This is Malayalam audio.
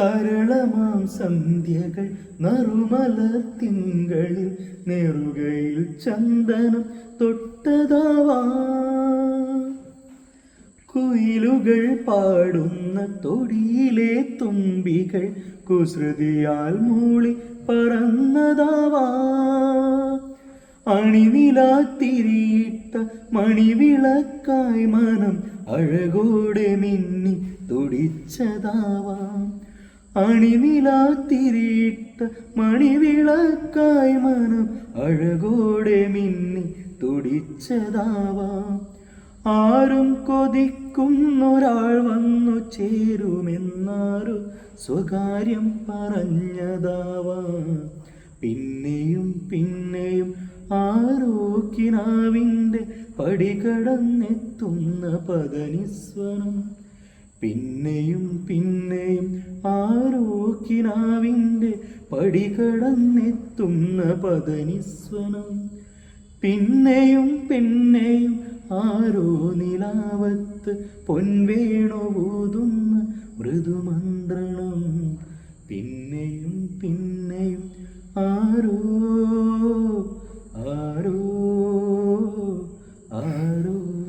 തരളമാം സന്ധ്യകൾ നറുമല തിങ്കളിൽ നെറുകയിൽ ചന്ദനം തൊട്ടതാവാ. കുയിലുകൾ പാടുന്ന തൊടിയിലെ തുമ്പികൾ കുസൃതിയാൽ മൂളി പറന്നതാവാ. അണിനിലാത്തിരിയിട്ട മണിവിളക്കായി മനം അഴകോടെ മിന്നി തുടിച്ചതാവാം. അണിനിലാത്തിരിയിട്ട മണിവിളക്കായ് മനം അഴകോടെ മിന്നി തുടിച്ചതാവാം. ആരും കൊതിക്കുന്നൊരാൾ വന്നു ചേരുമെന്നാരു സ്വകാര്യം പറഞ്ഞതാവാം. പിന്നെയും പിന്നെയും ആരോക്കിനാവിന്റെ പടി കടന്നെത്തുന്ന പദനിസ്വനം പിന്നെയും പിന്നെയും കിനാവിന്റെ പടികടന്നെത്തുന്ന പതനിസ്വനം. പിന്നെയും പിന്നെയും ആരോ നിലാവത്ത് പൊൻവേണുപൂതുന്ന മൃദുമന്ത്രണം. പിന്നെയും പിന്നെയും ആരോ ആരോ ആരോ.